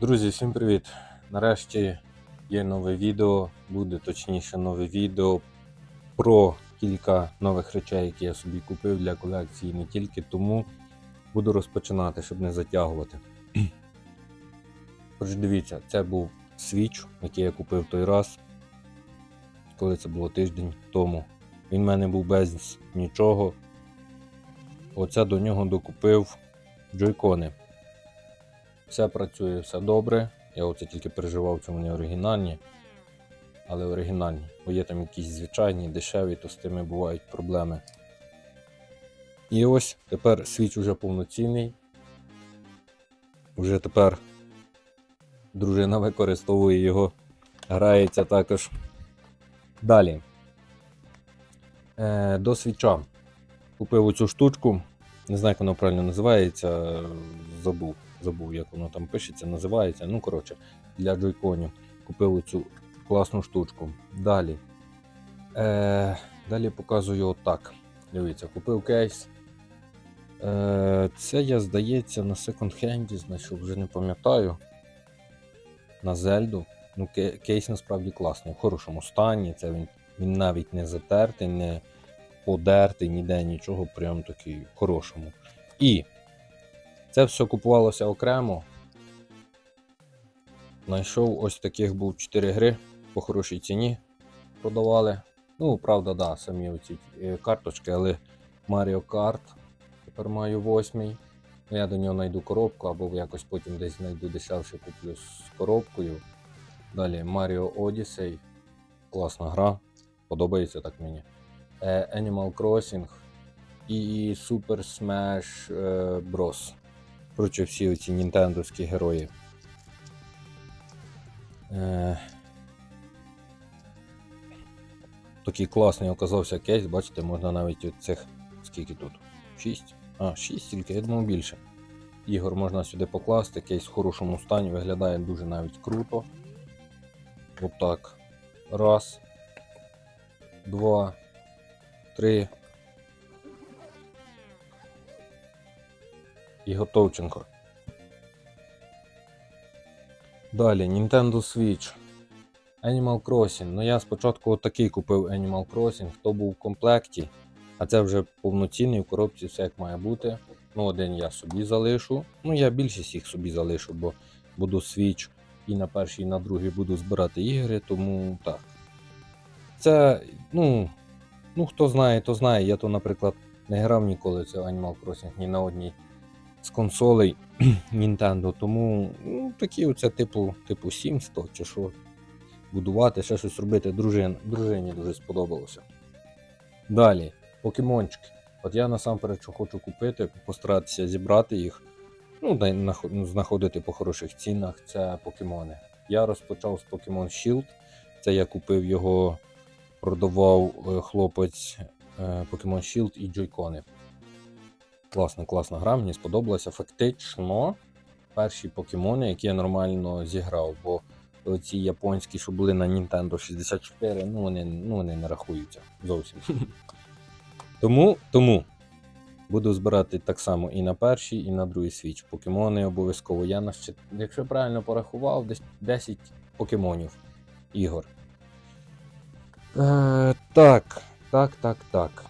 Друзі, всім привіт! Нарешті є нове відео, буде точніше нове відео про кілька нових речей, які я собі купив для колекції не тільки тому буду розпочинати, щоб не затягувати. Тож дивіться, це був свіч, який я купив той раз, коли це було тиждень тому. Він в мене був без нічого. Оце до нього докупив джойкони. Все працює, все добре. Я оце тільки переживав, що вони оригінальні. Але оригінальні. Бо є там якісь звичайні, дешеві, то з тими бувають проблеми. І ось тепер свіч уже повноцінний. Уже тепер дружина використовує його, грається також. Далі. Е, до свіча. Купив оцю штучку. Не знаю, як воно правильно називається. Забув забув, як воно там пишеться, називається. Ну, коротше, для джойконів. Купив цю класну штучку. Далі. Е, Далі показую отак. Дивіться, купив кейс. Е, Це я, здається, на секонд-хенді, знайшов, вже не пам'ятаю. На Зельду. Ну, кейс насправді класний, в хорошому стані. Це він, він навіть не затертий, не подертий, ніде нічого, прям такий в хорошому. І це все купувалося окремо. Знайшов ось таких був 4 гри по хорошій ціні. Продавали. Ну, правда, да, самі оці е, карточки, але Mario Kart. Тепер маю восьмий. Ну, Я до нього знайду коробку, або якось потім десь знайду дешевше куплю з коробкою. Далі Mario Odyssey. Класна гра. Подобається так мені. Е, Animal Crossing і Super Smash е, Bros. Коротше, всі оці нінтендовські герої. Е... Такий класний оказався кейс, бачите, можна навіть от цих. Скільки тут? 6? А, 6 тільки, я думав більше. Ігор можна сюди покласти, кейс в хорошому стані, виглядає дуже навіть круто. Отак. Раз. Два. Три. І Готовченко. Далі Nintendo Switch. Animal Crossing. Ну я спочатку отакий купив Animal Crossing, хто був в комплекті, а це вже повноцінний в коробці, все як має бути. Ну, один я собі залишу. Ну, я більшість їх собі залишу, бо буду Switch і на перший, і на другий буду збирати ігри, тому так. Це, ну, ну хто знає, то знає. Я то, наприклад, не грав ніколи це Animal Crossing ні на одній з консолей Nintendo. Тому ну, такі оце типу, типу Sims то чи що. Будувати, ще щось робити. Дружин, дружині дуже сподобалося. Далі, покемончики. От я насамперед що хочу купити, постаратися зібрати їх. Ну, знаходити по хороших цінах. Це покемони. Я розпочав з Pokemon Shield. Це я купив його, продавав е, хлопець е, Pokemon Shield і джойкони. Класна, класна гра, мені сподобалася. Фактично, перші покемони, які я нормально зіграв, бо ці японські, що були на Nintendo 64, ну вони, ну, вони не рахуються зовсім. тому, тому буду збирати так само і на перший, і на другий свіч. Покемони обов'язково. Я на ще, якщо правильно порахував, десь 10 покемонів ігор. Е, так, так, так, так.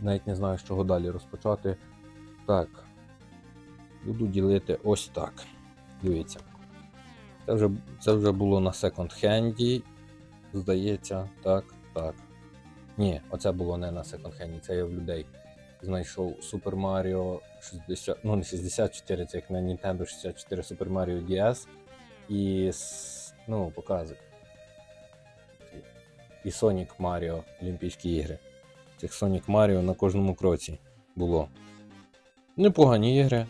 Навіть не знаю, з чого далі розпочати. Так. Буду ділити ось так. Дивіться. Це вже, це вже було на секонд-хенді. Здається, так, так. Ні, оце було не на секонд-хенді, це я в людей знайшов Super Mario 60, ну не 64, це як на Nintendo 64 Super Mario DS. І ну, показуй. І Sonic Mario Олімпійські ігри. Цих Sonic Mario на кожному кроці було. Непогані ігри.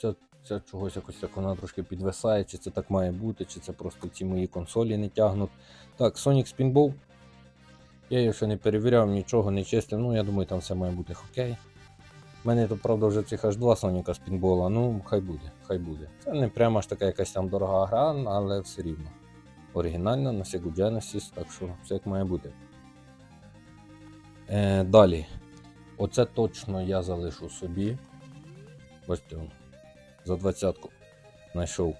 Це, це чогось якось так вона трошки підвисає, чи це так має бути, чи це просто ці мої консолі не тягнуть. Так, Sonic Spinball. Я його ще не перевіряв, нічого не чистив. Ну, я думаю, там все має бути окей. У мене то, правда, вже цих аж два Соніка Спінбола, ну, хай буде, хай буде. Це не прямо ж така якась там дорога гра, але все рівно. Оригінальна на Sega Genesis, так що все як має бути. Е, далі. Оце точно я залишу собі. Бачите, за двадцятку. знайшов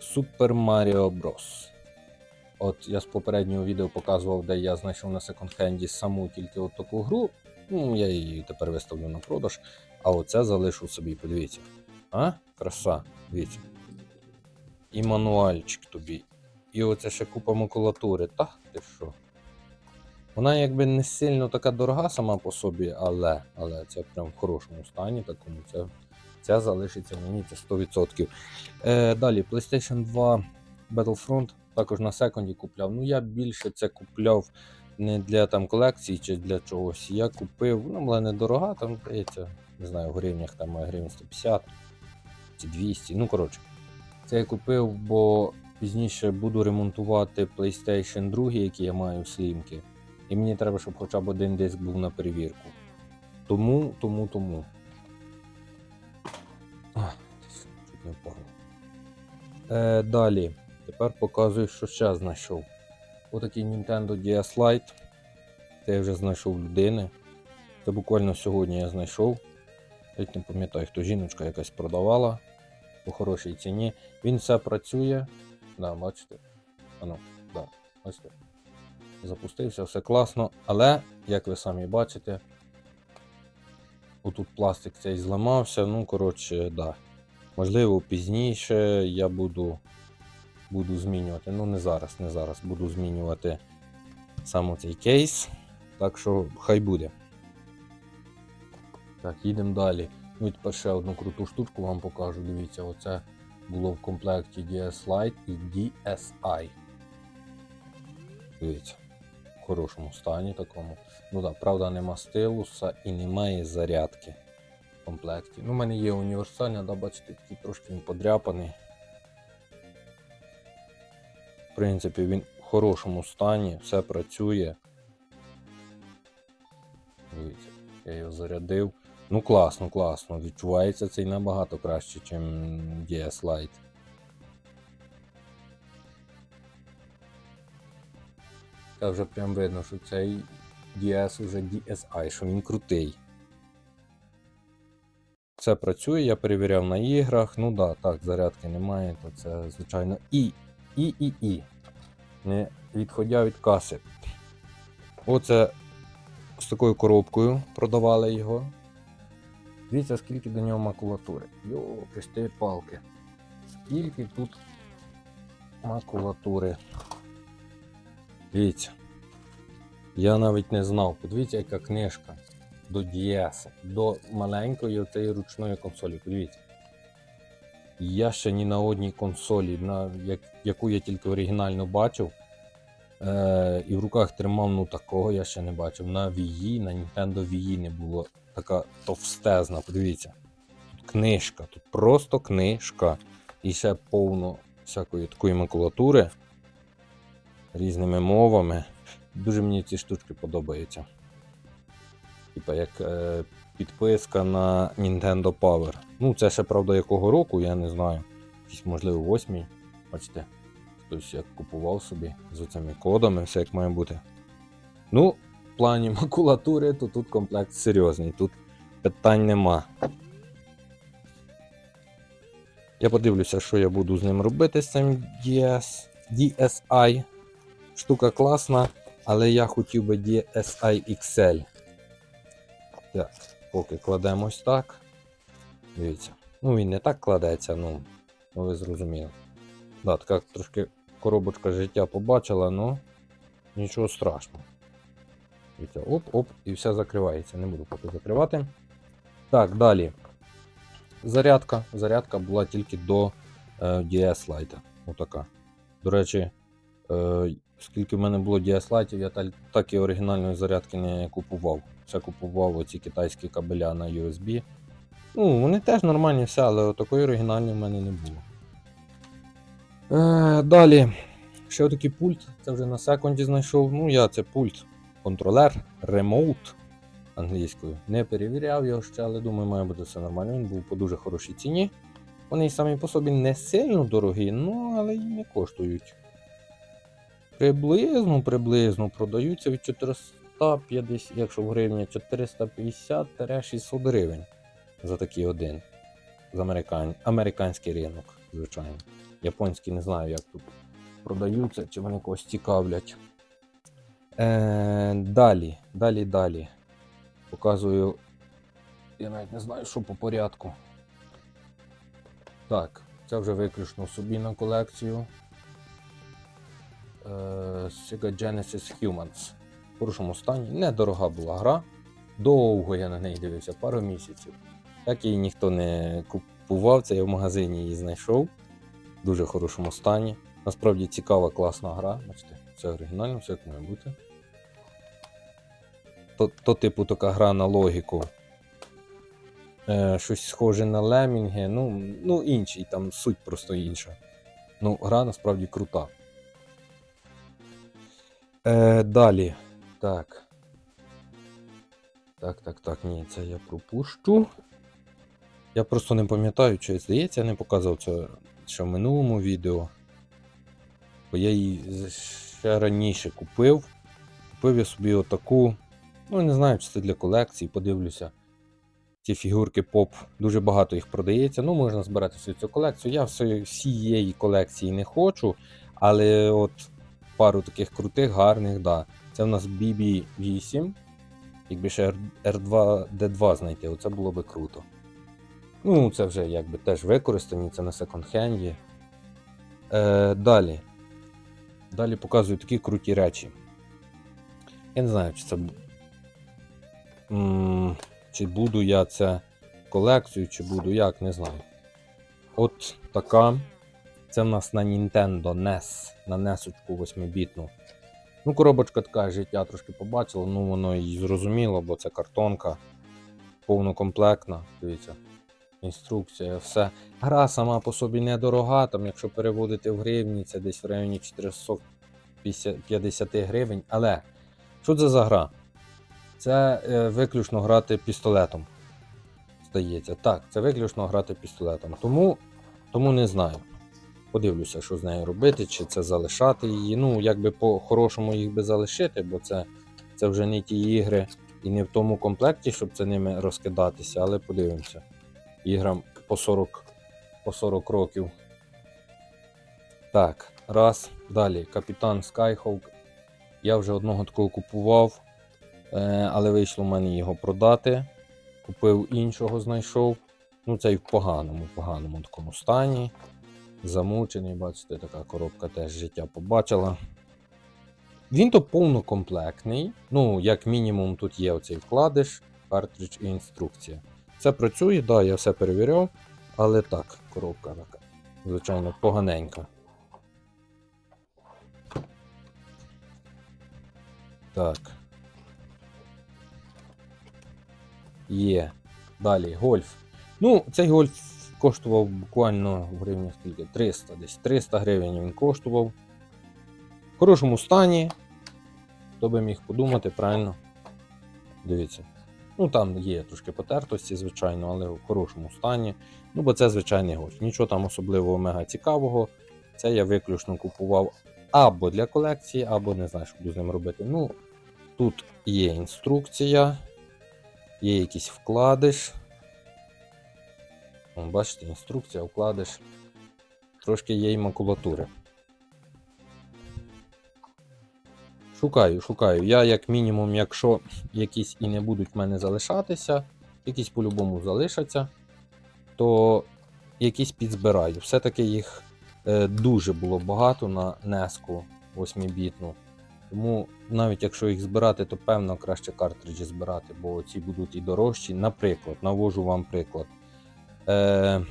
Super Mario Bros. От я з попереднього відео показував, де я знайшов на секонд-хенді саму тільки от таку гру. Ну, я її тепер виставлю на продаж. А оце залишу собі, подивіться. А? Краса, дивіться. І мануальчик тобі. І оце ще купа макулатури. Та ти що? Вона якби не сильно така дорога сама по собі, але, але це прям в хорошому стані, такому це, це залишиться мені це 100%. Е, далі, PlayStation 2 Battlefront також на секунді купляв. Ну я більше це купляв не для там колекції чи для чогось. Я купив, вона була недорога, там здається, не знаю, в гривнях там гривень 150 чи 200. Ну коротше, це я купив, бо пізніше буду ремонтувати PlayStation 2, який я маю в слімки. І мені треба, щоб хоча б один диск був на перевірку. Тому, тому, тому. Чуть не впало. Е, далі. Тепер показую, що ще знайшов. Отакий Nintendo DS Lite. Це я вже знайшов людини. Це буквально сьогодні я знайшов. Я не пам'ятаю, хто жіночка якась продавала по хорошій ціні. Він все працює. Да, бачите? Ану, да, бачите. Запустився, все класно. Але, як ви самі бачите, отут пластик цей зламався. Ну, коротше, да. Можливо, пізніше я буду буду змінювати. Ну, не зараз, не зараз. Буду змінювати саме цей кейс. Так що хай буде. Так, їдемо далі. Ну тепер ще одну круту штучку вам покажу. Дивіться, оце було в комплекті DS Lite і DSi. Дивіться, хорошому стані такому. Ну так, правда, нема стилуса і немає зарядки в комплекті. Ну, у мене є універсальна, да, бачите, такий трошки він подряпаний. В принципі, він в хорошому стані, все працює. Дивіться, я його зарядив. Ну класно, класно. Відчувається цей набагато краще, ніж DS Lite. Та вже прям видно, що цей DS уже DSi, що він крутий. Все працює, я перевіряв на іграх. Ну да, так, зарядки немає, то це звичайно і, і, і, і. Не відходя від каси. Оце з такою коробкою продавали його. Дивіться, скільки до нього макулатури. Йо, пусти палки. Скільки тут макулатури. Дивіться. Я навіть не знав. Подивіться, яка книжка до DS, до маленької цієї ручної консолі. Подивіться. Я ще ні на одній консолі, на як, яку я тільки оригінально бачив. Е, і в руках тримав ну такого я ще не бачив. На Wii, на Nintendo Wii не було така товстезна. Подивіться. Тут книжка, тут просто книжка. І ще повно всякої такої макулатури різними мовами. Дуже мені ці штучки подобаються. Типа як е, підписка на Nintendo Power. Ну, це ще правда якого року, я не знаю. Якийсь, можливо, восьмій. Бачите, хтось як купував собі з цими кодами, все як має бути. Ну, в плані макулатури, то тут комплект серйозний, тут питань нема. Я подивлюся, що я буду з ним робити з цим DS, DSi. Штука класна, але я хотів би DSi XL. Так, поки кладемо ось так. Дивіться. Ну він не так кладеться, ну, ну ви зрозуміли. Да, така трошки коробочка життя побачила, ну нічого страшного. Дивіться, оп-оп, і все закривається. Не буду поки закривати. Так, далі. Зарядка. Зарядка була тільки до е, DS Lite. Отака. До речі, е, скільки в мене було Lite, я так і оригінальної зарядки не купував. Все купував оці китайські кабеля на USB. Ну, вони теж нормальні все, але такої оригінальної в мене не було. Е, далі. Ще такий пульт. Це вже на секунді знайшов. Ну, я це пульт. Контролер Remote англійською. Не перевіряв його ще, але думаю, має бути все нормально. Він був по дуже хорошій ціні. Вони самі по собі не сильно дорогі, ну але й не коштують. Приблизно, приблизно продаються від 450, якщо в гривні 450-600 гривень за такий один. З американ... американський ринок. звичайно. Японські не знаю, як тут продаються, чи вони когось цікавлять. Е, далі, далі, далі. Показую. Я навіть не знаю, що по порядку. Так, це вже виключно собі на колекцію. Sega Genesis Humans. В хорошому стані. Недорога була гра. Довго я на неї дивився, пару місяців. Так її ніхто не купував, це я в магазині її знайшов. В дуже хорошому стані. Насправді цікава, класна гра. Бачите, це оригінально, все як має бути. То, то типу, така гра на логіку. Е, щось схоже на лемінги, ну, ну інший, там суть просто інша. Ну, гра насправді крута. Е, далі. Так. Так, так, так, ні, це я пропущу. Я просто не пам'ятаю, чи здається, я не показував це ще в минулому відео. Бо я її ще раніше купив. Купив я собі отаку. Ну, не знаю, чи це для колекції, подивлюся. Ці фігурки поп, дуже багато їх продається. Ну, можна збирати всю цю колекцію. Я всієї колекції не хочу, але от пару таких крутих, гарних, да. Це в нас BB8. Якби ще R2D2 знайти, оце було би круто. Ну, це вже якби теж використані, це на секонд-хенді. Е, далі. Далі показую такі круті речі. Я не знаю, чи це. Чи буду я це колекцію, чи буду як, не знаю. От така. Це в нас на Nintendo NES, на NES 8-бітну. Ну, коробочка така життя трошки побачила, ну воно і зрозуміло, бо це картонка повнокомплектна. Дивіться, інструкція, все. Гра сама по собі недорога, там, якщо переводити в гривні, це десь в районі 450 гривень. Але що це за гра? Це е, виключно грати пістолетом. Здається. Так, це виключно грати пістолетом. Тому, тому не знаю. Подивлюся, що з нею робити, чи це залишати її. Ну, якби по-хорошому їх би залишити, бо це, це вже не ті ігри і не в тому комплекті, щоб це ними розкидатися, але подивимося. Іграм по 40, по 40 років. Так, раз. Далі. Капітан Skyhawk. Я вже одного такого купував, е, але вийшло в мене його продати. Купив іншого, знайшов. Ну, цей в поганому, поганому такому стані. Замучений, бачите, така коробка теж життя побачила. Він то повнокомплектний. Ну, як мінімум, тут є оцей вкладиш, картридж і інструкція. Це працює, да, я все перевіряв, але так, коробка така, звичайно, поганенька. Так. Є. Далі, гольф. Ну, цей гольф коштував буквально в гривнях скільки? 300, десь 300 гривень він коштував. В хорошому стані. Хто би міг подумати, правильно? Дивіться. Ну там є трошки потертості, звичайно, але в хорошому стані. Ну, бо це звичайний гольф. Нічого там особливого мега цікавого. Це я виключно купував або для колекції, або не знаю, що буду з ним робити. Ну, тут є інструкція, є якийсь вкладиш. Бачите, інструкція, вкладиш. Трошки є і макулатури. Шукаю, шукаю. Я, як мінімум, якщо якісь і не будуть в мене залишатися, якісь по-любому залишаться, то якісь підзбираю. Все-таки їх е, дуже було багато на NES 8-бітну. Тому навіть якщо їх збирати, то певно краще картриджі збирати, бо ці будуть і дорожчі. Наприклад, навожу вам приклад. Е,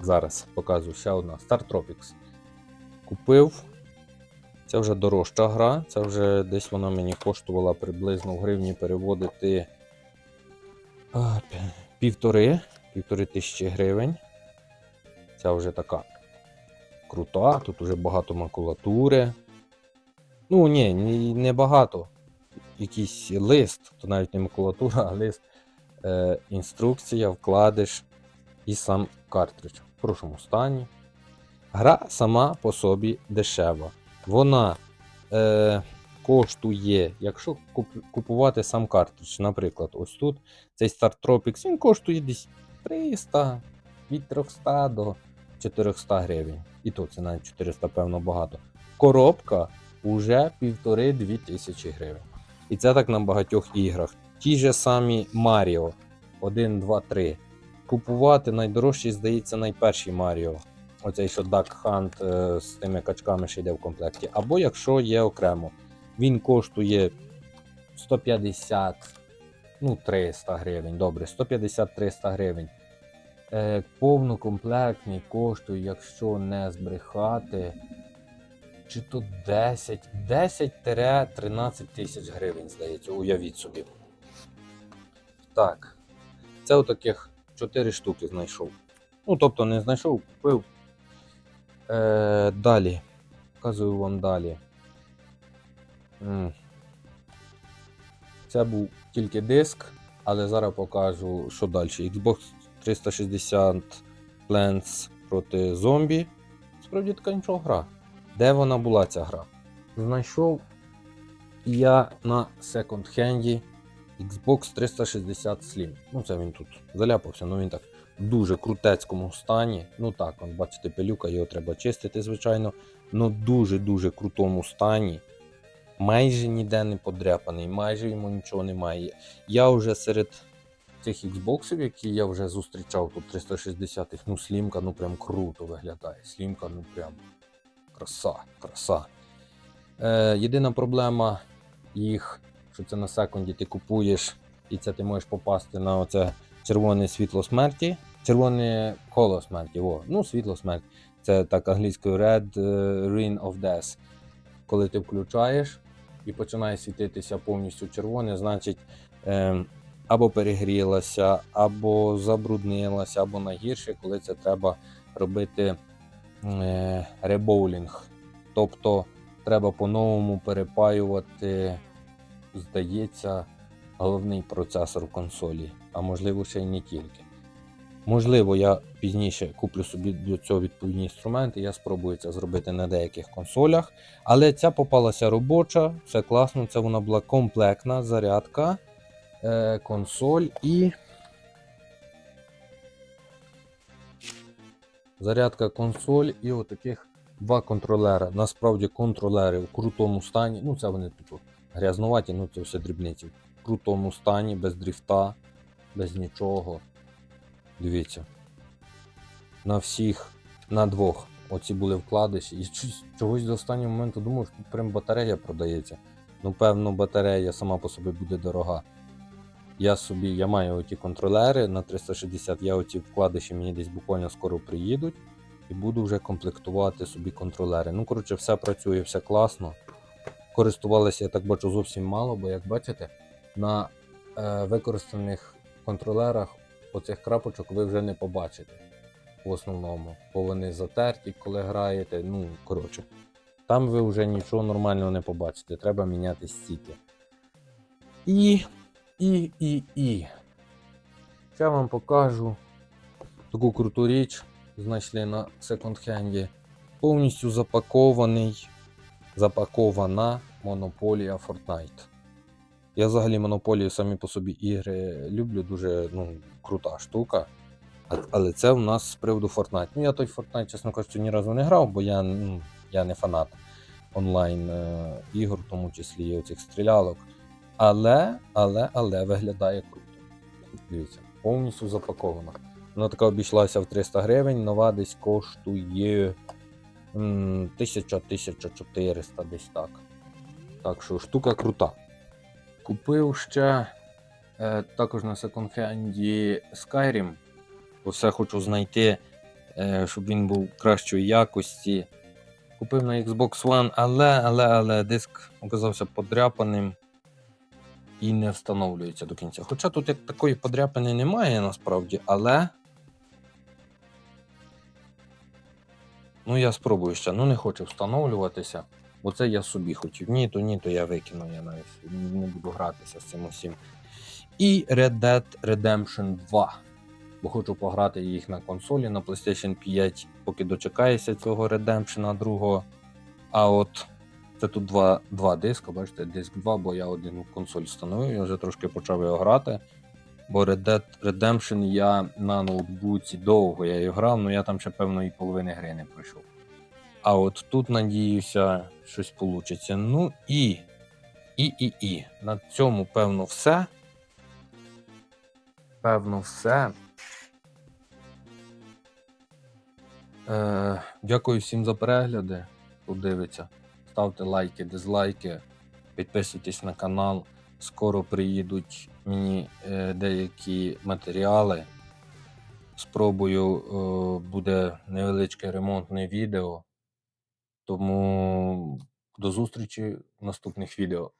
зараз показую ще одна. Star Tropics. Купив. Це вже дорожча гра. Це вже десь вона мені коштувала приблизно в гривні переводити а, півтори, півтори тисячі гривень. Ця вже така крута, тут вже багато макулатури. Ну, ні, не багато. Якийсь лист, то навіть не макулатура, а лист. Е, інструкція, вкладиш і сам картридж в хорошому стані. Гра сама по собі дешева. Вона е, коштує, якщо куп- купувати сам картридж, наприклад, ось тут цей Star Tropics, він коштує десь 300 від 300 до 400 гривень. І то це навіть 400, певно, багато. Коробка уже півтори-дві тисячі гривень. І це так на багатьох іграх. Ті ж самі Маріо 1, 2, 3. Купувати найдорожчий, здається, найперший Маріо. Оцей що Duck Hunt е, з тими качками ще йде в комплекті. Або якщо є окремо, він коштує 150, ну 300 гривень. Добре, 150-300 гривень. Е, повнокомплектний коштує, якщо не збрехати, чи то 10, 10-13 тисяч гривень, здається, уявіть собі. Так. Це отаких 4 штуки знайшов. Ну, тобто не знайшов, купив. Е, далі. Показую вам далі. Це був тільки диск, але зараз покажу, що далі. Xbox 360 Plants проти зомбі. Справді така нічого гра. Де вона була ця гра? Знайшов я на секонд-хенді Xbox 360 Slim. Ну, це він тут заляпався, ну він так в дуже крутецькому стані. Ну так, он, бачите, пилюка, його треба чистити, звичайно. Ну дуже-дуже крутому стані. Майже ніде не подряпаний, майже йому нічого немає. Я вже серед цих Xboxів, які я вже зустрічав тут 360-х, ну слімка, ну прям круто виглядає. Слімка, ну прям краса, краса. Е, єдина проблема їх, що це на секунді ти купуєш, і це ти можеш попасти на оце червоне світло смерті. Червоне коло смерті. О, ну, світло смерті. Це так англійською Red е, Ring of Death. Коли ти включаєш і починає світитися повністю червоне, значить е, або перегрілася, або забруднилася, або найгірше, коли це треба робити е, ребоулінг. Тобто треба по-новому перепаювати, здається, головний процесор консолі, а можливо ще й не тільки. Можливо, я пізніше куплю собі до цього відповідні інструменти, я спробую це зробити на деяких консолях. Але ця попалася робоча, все класно, це вона була комплектна зарядка, е, консоль і. Зарядка консоль і отаких два контролера. Насправді контролери в крутому стані. Ну, це вони тут грязнуваті, ну це все дрібниці. В крутому стані, без дріфта, без нічого. Дивіться. На всіх, на двох. Оці були вкладиші. І чогось до останнього моменту думав, що тут прям батарея продається. Ну, певно, батарея сама по собі буде дорога. Я собі, я маю оті контролери на 360, я оці вкладиші мені десь буквально скоро приїдуть і буду вже комплектувати собі контролери. Ну, коротше, все працює, все класно. Користувалися, я так бачу, зовсім мало, бо як бачите, на е, використаних контролерах оцих крапочок ви вже не побачите в основному, бо вони затерті, коли граєте. Ну, коротше, там ви вже нічого нормального не побачите, треба міняти стіки. І, і, і, і. Ще вам покажу таку круту річ. Знайшли на секонд-хенді. Повністю запакований, запакована монополія Fortnite. Я взагалі монополію самі по собі ігри люблю, дуже ну, крута штука. Але це у нас з приводу Fortnite. Ну, я той Fortnite, чесно кажучи, ні разу не грав, бо я, ну, я не фанат онлайн е, ігор, в тому числі і оцих стрілялок. Але, але, але виглядає круто. Дивіться, повністю запакована. Вона така обійшлася в 300 гривень, нова десь коштує 1000-1400 десь так. Так що штука крута. Купив ще е, також на секонд-хенді Skyrim. Бо все хочу знайти, е, щоб він був кращої якості. Купив на Xbox One, але, але, але диск оказався подряпаним і не встановлюється до кінця. Хоча тут як такої подряпини немає насправді, але. Ну, я спробую ще. Ну, не хочу встановлюватися, бо це я собі хотів. Ні, то ні, то я викину, я навіть не буду гратися з цим усім. І Red Dead Redemption 2. Бо хочу пограти їх на консолі на PlayStation 5, поки дочекаюся цього Redemption 2. А от це тут два, два диска, бачите, диск 2, бо я один консоль встановив, я вже трошки почав його грати. Бо Red Dead Redemption я на ноутбуці довго я її грав, але я там ще певної половини гри не пройшов. А от тут надіюся, щось вийде. Ну і. І, і, і. На цьому, певно, все. Певно, все. Е, дякую всім за перегляди. Хто дивиться. Ставте лайки, дизлайки, підписуйтесь на канал. Скоро приїдуть мені е, деякі матеріали. Спробую, е, буде невеличке ремонтне відео. Тому до зустрічі в наступних відео.